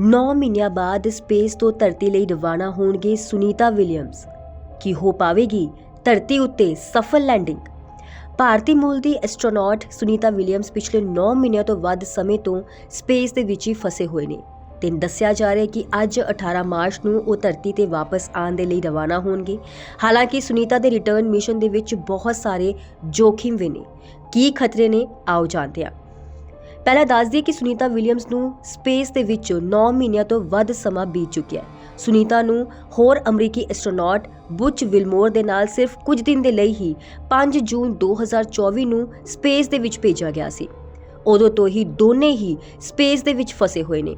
9 ਮਹੀਨਿਆਂ ਬਾਅਦ ਸਪੇਸ ਤੋਂ ਧਰਤੀ ਲਈ ਰਵਾਨਾ ਹੋਣਗੇ ਸੁਨੀਤਾ ਵਿਲੀਅਮਸ। ਕੀ ਹੋ ਪਾਵੇਗੀ? ਧਰਤੀ ਉੱਤੇ ਸਫਲ ਲੈਂਡਿੰਗ। ਭਾਰਤੀ ਮੂਲ ਦੀ ਐਸਟ੍ਰੋਨੌਟ ਸੁਨੀਤਾ ਵਿਲੀਅਮਸ ਪਿਛਲੇ 9 ਮਹੀਨਿਆਂ ਤੋਂ ਵੱਧ ਸਮੇਂ ਤੋਂ ਸਪੇਸ ਦੇ ਵਿੱਚ ਹੀ ਫਸੇ ਹੋਏ ਨੇ ਤੇ ਦੱਸਿਆ ਜਾ ਰਿਹਾ ਕਿ ਅੱਜ 18 ਮਾਰਚ ਨੂੰ ਉਹ ਧਰਤੀ ਤੇ ਵਾਪਸ ਆਉਣ ਦੇ ਲਈ ਰਵਾਨਾ ਹੋਣਗੇ। ਹਾਲਾਂਕਿ ਸੁਨੀਤਾ ਦੇ ਰਿਟਰਨ ਮਿਸ਼ਨ ਦੇ ਵਿੱਚ ਬਹੁਤ ਸਾਰੇ ਜੋਖਿਮ ਵੀ ਨੇ। ਕੀ ਖਤਰੇ ਨੇ? ਆਓ ਜਾਣਦੇ ਹਾਂ। ਪਹਿਲਾਂ ਦੱਸ ਦਈਏ ਕਿ ਸੁਨੀਤਾ ਵਿਲੀਅਮਸ ਨੂੰ ਸਪੇਸ ਦੇ ਵਿੱਚ 9 ਮਹੀਨਿਆਂ ਤੋਂ ਵੱਧ ਸਮਾਂ ਬੀਤ ਚੁੱਕਿਆ ਹੈ। ਸੁਨੀਤਾ ਨੂੰ ਹੋਰ ਅਮਰੀਕੀ ਐਸਟ੍ਰੋਨੌਟ ਬੁਚ ਵਿਲਮੋਰ ਦੇ ਨਾਲ ਸਿਰਫ ਕੁਝ ਦਿਨ ਦੇ ਲਈ ਹੀ 5 ਜੂਨ 2024 ਨੂੰ ਸਪੇਸ ਦੇ ਵਿੱਚ ਭੇਜਿਆ ਗਿਆ ਸੀ। ਉਦੋਂ ਤੋਂ ਹੀ ਦੋਨੇ ਹੀ ਸਪੇਸ ਦੇ ਵਿੱਚ ਫਸੇ ਹੋਏ ਨੇ।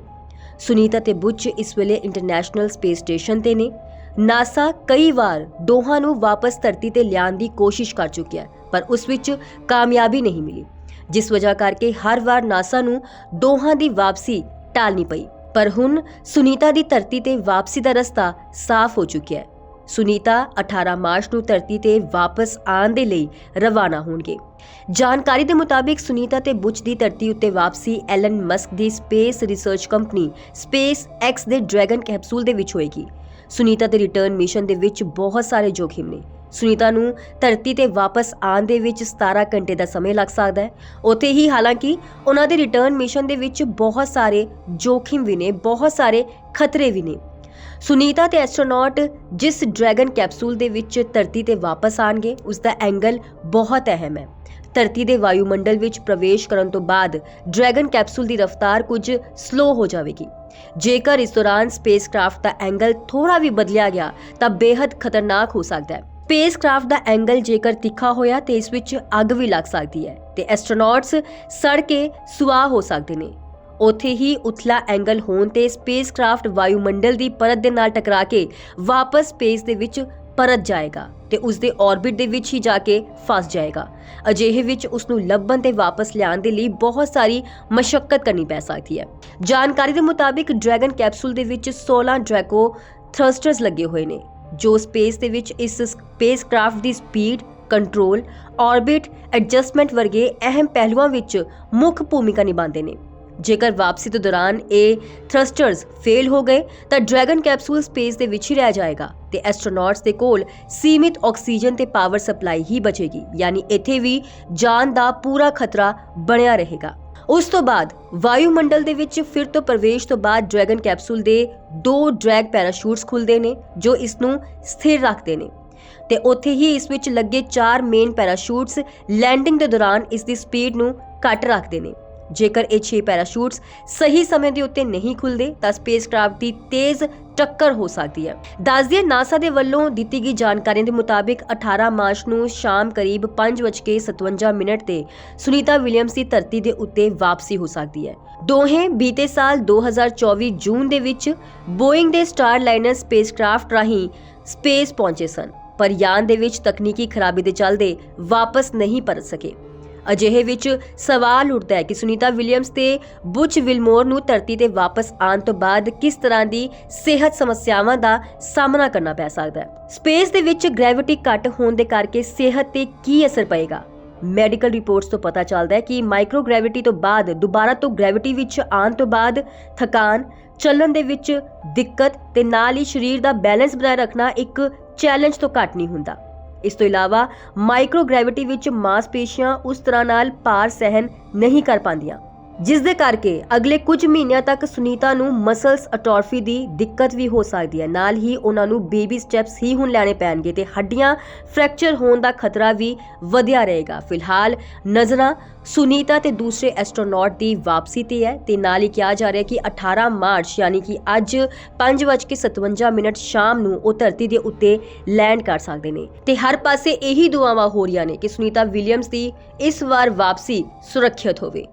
ਸੁਨੀਤਾ ਤੇ ਬੁਚ ਇਸ ਵੇਲੇ ਇੰਟਰਨੈਸ਼ਨਲ ਸਪੇਸ ਸਟੇਸ਼ਨ ਤੇ ਨੇ। ਨਾਸਾ ਕਈ ਵਾਰ ਦੋਹਾਂ ਨੂੰ ਵਾਪਸ ਧਰਤੀ ਤੇ ਲਿਆਉਣ ਦੀ ਕੋਸ਼ਿਸ਼ ਕਰ ਚੁੱਕਿਆ ਪਰ ਉਸ ਵਿੱਚ ਕਾਮਯਾਬੀ ਨਹੀਂ ਮਿਲੀ। ਜਿਸ ਵਜ੍ਹਾ ਕਰਕੇ ਹਰ ਵਾਰ ਨਾਸਾ ਨੂੰ ਦੋਹਾਂ ਦੀ ਵਾਪਸੀ ਟਾਲਣੀ ਪਈ। ਪਰ ਹੁਣ ਸੁਨੀਤਾ ਦੀ ਧਰਤੀ ਤੇ ਵਾਪਸੀ ਦਾ ਰਸਤਾ ਸਾਫ਼ ਹੋ ਚੁੱਕਿਆ ਹੈ। ਸੁਨੀਤਾ 18 ਮਾਰਚ ਨੂੰ ਧਰਤੀ ਤੇ ਵਾਪਸ ਆਉਣ ਦੇ ਲਈ ਰਵਾਨਾ ਹੋਣਗੇ। ਜਾਣਕਾਰੀ ਦੇ ਮੁਤਾਬਿਕ ਸੁਨੀਤਾ ਤੇ ਬੁਚ ਦੀ ਧਰਤੀ ਉੱਤੇ ਵਾਪਸੀ ਐਲਨ ਮਸਕ ਦੀ space research company space X ਦੇ ਡਰੈਗਨ ਕੈਪਸੂਲ ਦੇ ਵਿੱਚ ਹੋਏਗੀ। ਸੁਨੀਤਾ ਦੇ ਰਿਟਰਨ ਮਿਸ਼ਨ ਦੇ ਵਿੱਚ ਬਹੁਤ ਸਾਰੇ ਜੋਖਿਮ ਨੇ। ਸੁਨੀਤਾ ਨੂੰ ਧਰਤੀ ਤੇ ਵਾਪਸ ਆਉਣ ਦੇ ਵਿੱਚ 17 ਘੰਟੇ ਦਾ ਸਮਾਂ ਲੱਗ ਸਕਦਾ ਹੈ। ਉੱਥੇ ਹੀ ਹਾਲਾਂਕਿ ਉਹਨਾਂ ਦੇ ਰਿਟਰਨ ਮਿਸ਼ਨ ਦੇ ਵਿੱਚ ਬਹੁਤ ਸਾਰੇ ਜੋਖਿਮ ਵੀ ਨੇ, ਬਹੁਤ ਸਾਰੇ ਖਤਰੇ ਵੀ ਨੇ। ਸੁਨੀਤਾ ਤੇ ਐਸਟ੍ਰੋਨੌਟ ਜਿਸ ਡਰੈਗਨ ਕੈਪਸੂਲ ਦੇ ਵਿੱਚ ਧਰਤੀ ਤੇ ਵਾਪਸ ਆਣਗੇ ਉਸ ਦਾ ਐਂਗਲ ਬਹੁਤ ਅਹਿਮ ਹੈ। ਧਰਤੀ ਦੇ ਵਾਯੂਮੰਡਲ ਵਿੱਚ ਪ੍ਰਵੇਸ਼ ਕਰਨ ਤੋਂ ਬਾਅਦ ਡਰੈਗਨ ਕੈਪਸੂਲ ਦੀ ਰਫ਼ਤਾਰ ਕੁਝ ਸਲੋ ਹੋ ਜਾਵੇਗੀ। ਜੇਕਰ ਇਸ ਦੌਰਾਨ ਸਪੇਸਕ੍ਰਾਫਟ ਦਾ ਐਂਗਲ ਥੋੜਾ ਵੀ ਬਦਲਿਆ ਗਿਆ, ਤਾਂ ਬੇहद ਖਤਰਨਾਕ ਹੋ ਸਕਦਾ ਹੈ। ਸਪੇਸਕ੍ਰਾਫਟ ਦਾ ਐਂਗਲ ਜੇਕਰ ਤਿੱਖਾ ਹੋਇਆ ਤੇ ਇਸ ਵਿੱਚ ਅੱਗ ਵੀ ਲੱਗ ਸਕਦੀ ਹੈ ਤੇ ਐਸਟ੍ਰੋਨੌਟਸ ਸੜ ਕੇ ਸੁਆਹ ਹੋ ਸਕਦੇ ਨੇ। ਉੱਥੇ ਹੀ ਉਥਲਾ ਐਂਗਲ ਹੋਣ ਤੇ ਸਪੇਸਕ੍ਰਾਫਟ ਵਾਯੂਮੰਡਲ ਦੀ ਪਰਤ ਦੇ ਨਾਲ ਟਕਰਾ ਕੇ ਵਾਪਸ ਸਪੇਸ ਦੇ ਵਿੱਚ ਪਰਤ ਜਾਏਗਾ ਤੇ ਉਸ ਦੇ ਆਰਬਿਟ ਦੇ ਵਿੱਚ ਹੀ ਜਾ ਕੇ ਫਸ ਜਾਏਗਾ। ਅਜਿਹੇ ਵਿੱਚ ਉਸ ਨੂੰ ਲੱਭਣ ਤੇ ਵਾਪਸ ਲਿਆਉਣ ਦੇ ਲਈ ਬਹੁਤ ਸਾਰੀ ਮਸ਼ੱਕਤ ਕਰਨੀ ਪੈ ਸਕਦੀ ਹੈ। ਜਾਣਕਾਰੀ ਦੇ ਮੁਤਾਬਿਕ ਡਰੈਗਨ ਕੈਪਸੂਲ ਦੇ ਵਿੱਚ 16 ਡਰੈਕੋ ਥਰਸਟਰਸ ਲੱਗੇ ਹੋਏ ਨੇ। ਜੋ ਸਪੇਸ ਦੇ ਵਿੱਚ ਇਸ ਸਪੇਸਕ੍ਰਾਫਟ ਦੀ ਸਪੀਡ ਕੰਟਰੋਲ ਆਰਬਿਟ ਐਡਜਸਟਮੈਂਟ ਵਰਗੇ ਅਹਿਮ ਪਹਿਲੂਆਂ ਵਿੱਚ ਮੁੱਖ ਭੂਮਿਕਾ ਨਿਭਾਉਂਦੇ ਨੇ। ਜੇਕਰ ਵਾਪਸੀ ਦੇ ਦੌਰਾਨ ਇਹ ਥਰਸਟਰਸ ਫੇਲ ਹੋ ਗਏ, ਤਾਂ ਡਰੈਗਨ ਕੈਪਸੂਲ ਸਪੇਸ ਦੇ ਵਿੱਚ ਹੀ ਰਹਿ ਜਾਏਗਾ ਤੇ ਐਸਟ੍ਰੋਨੌਟਸ ਦੇ ਕੋਲ ਸੀਮਿਤ ਆਕਸੀਜਨ ਤੇ ਪਾਵਰ ਸਪਲਾਈ ਹੀ ਬਚੇਗੀ, ਯਾਨੀ ਇੱਥੇ ਵੀ ਜਾਨ ਦਾ ਪੂਰਾ ਖਤਰਾ ਬਣਿਆ ਰਹੇਗਾ। ਉਸ ਤੋਂ ਬਾਅਦ ਵਾਯੂਮੰਡਲ ਦੇ ਵਿੱਚ ਫਿਰ ਤੋਂ ਪ੍ਰਵੇਸ਼ ਤੋਂ ਬਾਅਦ ਡਰੈਗਨ ਕੈਪਸੂਲ ਦੇ ਦੋ ਡਰੈਗ ਪੈਰਾਸ਼ੂਟਸ ਖੁੱਲਦੇ ਨੇ, ਜੋ ਇਸ ਨੂੰ ਸਥਿਰ ਰੱਖਦੇ ਨੇ। ਤੇ ਉੱਥੇ ਹੀ ਇਸ ਵਿੱਚ ਲੱਗੇ ਚਾਰ ਮੇਨ ਪੈਰਾਸ਼ੂਟਸ ਲੈਂਡਿੰਗ ਦੇ ਦੌਰਾਨ ਇਸ ਦੀ ਸਪੀਡ ਨੂੰ ਘੱਟ ਰੱਖਦੇ ਨੇ। ਜੇਕਰ ਇਹ 6 ਪੈਰਾਸ਼ੂਟਸ ਸਹੀ ਸਮੇਂ ਦੇ ਉੱਤੇ ਨਹੀਂ ਖੁੱਲਦੇ ਤਾਂ ਸਪੇਸਕ੍ਰਾਫਟ ਦੀ ਤੇਜ਼ ਟੱਕਰ ਹੋ ਸਕਦੀ ਹੈ। ਦੱਸਦੀਏ ਨਾਸਾ ਦੇ ਵੱਲੋਂ ਦਿੱਤੀ ਗਈ ਜਾਣਕਾਰੀ ਦੇ ਮੁਤਾਬਿਕ 18 ਮਾਰਚ ਨੂੰ ਸ਼ਾਮ ਕਰੀਬ 5:57 ਮਿੰਟ ਤੇ ਸੁਨੀਤਾ ਵਿਲੀਅਮਸ ਦੀ ਧਰਤੀ ਦੇ ਉੱਤੇ ਵਾਪਸੀ ਹੋ ਸਕਦੀ ਹੈ। ਦੋਹੇ ਬੀਤੇ ਸਾਲ 2024 ਜੂਨ ਦੇ ਵਿੱਚ ਬੋਇੰਗ ਦੇ ਸਟਾਰ ਲਾਈਨਰ ਸਪੇਸਕ੍ਰਾਫਟ ਰਾਹੀਂ ਸਪੇਸ ਪਹੁੰਚੇ ਸਨ, ਪਰ ਯਾਨ ਦੇ ਵਿੱਚ ਤਕਨੀਕੀ ਖਰਾਬੀ ਦੇ ਚੱਲਦੇ ਵਾਪਸ ਨਹੀਂ ਪਰਤ ਸਕੇ। ਅਜਿਹੇ ਵਿੱਚ ਸਵਾਲ ਉੱਠਦਾ ਹੈ ਕਿ ਸੁਨੀਤਾ ਵਿਲੀਅਮਸ ਤੇ ਬੁਚ ਵਿਲਮੋਰ ਨੂੰ ਧਰਤੀ ਤੇ ਵਾਪਸ ਆਉਣ ਤੋਂ ਬਾਅਦ ਕਿਸ ਤਰ੍ਹਾਂ ਦੀ ਸਿਹਤ ਸਮੱਸਿਆਵਾਂ ਦਾ ਸਾਹਮਣਾ ਕਰਨਾ ਪੈ ਸਕਦਾ ਹੈ। ਸਪੇਸ ਦੇ ਵਿੱਚ ਗ੍ਰੈਵਿਟੀ ਘੱਟ ਹੋਣ ਦੇ ਕਰਕੇ ਸਿਹਤ ਤੇ ਕੀ ਅਸਰ ਪਏਗਾ? ਮੈਡੀਕਲ ਰਿਪੋਰਟਸ ਤੋਂ ਪਤਾ ਚੱਲਦਾ ਹੈ ਕਿ ਮਾਈਕਰੋ ਗ੍ਰੈਵਿਟੀ ਤੋਂ ਬਾਅਦ, ਦੁਬਾਰਾ ਤੋਂ ਗ੍ਰੈਵਿਟੀ ਵਿੱਚ ਆਉਣ ਤੋਂ ਬਾਅਦ ਥਕਾਨ, ਚੱਲਣ ਦੇ ਵਿੱਚ ਦਿੱਕਤ ਤੇ ਨਾਲ ਹੀ ਸਰੀਰ ਦਾ ਬੈਲੈਂਸ ਬਣਾਏ ਰੱਖਣਾ ਇੱਕ ਚੈਲੰਜ ਤੋਂ ਘੱਟ ਨਹੀਂ ਹੁੰਦਾ। ਇਸ ਤੋਂ ਇਲਾਵਾ ਮਾਈਕਰੋਗ੍ਰੈਵਿਟੀ ਵਿੱਚ ਮਾਸਪੇਸ਼ੀਆਂ ਉਸ ਤਰ੍ਹਾਂ ਨਾਲ ਭਾਰ ਸਹਿਣ ਨਹੀਂ ਕਰ ਪਾਉਂਦੀਆਂ। ਜਿਸ ਦੇ ਕਰਕੇ ਅਗਲੇ ਕੁਝ ਮਹੀਨਿਆਂ ਤੱਕ ਸੁਨੀਤਾ ਨੂੰ ਮਸਲਸ ਅਟੋਰਫੀ ਦੀ ਦਿੱਕਤ ਵੀ ਹੋ ਸਕਦੀ ਹੈ। ਨਾਲ ਹੀ ਉਹਨਾਂ ਨੂੰ ਬੇਬੀ ਸਟੈਪਸ ਹੀ ਹੁਣ ਲੈਣੇ ਪੈਣਗੇ ਤੇ ਹੱਡੀਆਂ ਫ੍ਰੈਕਚਰ ਹੋਣ ਦਾ ਖਤਰਾ ਵੀ ਵਧਿਆ ਰਹੇਗਾ। ਫਿਲਹਾਲ ਨਜ਼ਰਾਂ ਸੁਨੀਤਾ ਤੇ ਦੂਸਰੇ ਐਸਟ੍ਰੋਨੌਟ ਦੀ ਵਾਪਸੀ ਤੇ ਹੈ ਤੇ ਨਾਲ ਹੀ ਕਿਹਾ ਜਾ ਰਿਹਾ ਕਿ 18 ਮਾਰਚ ਯਾਨੀ ਕਿ ਅੱਜ 5:57 ਮਿੰਟ ਸ਼ਾਮ ਨੂੰ ਉਹ ਧਰਤੀ ਦੇ ਉੱਤੇ ਲੈਂਡ ਕਰ ਸਕਦੇ ਨੇ। ਤੇ ਹਰ ਪਾਸੇ ਇਹੀ ਦੁਆਵਾਂ ਹੋ ਰਹੀਆਂ ਨੇ ਕਿ ਸੁਨੀਤਾ ਵਿਲੀਅਮਸ ਦੀ ਇਸ ਵਾਰ ਵਾਪਸੀ ਸੁਰੱਖਿਅਤ ਹੋਵੇ।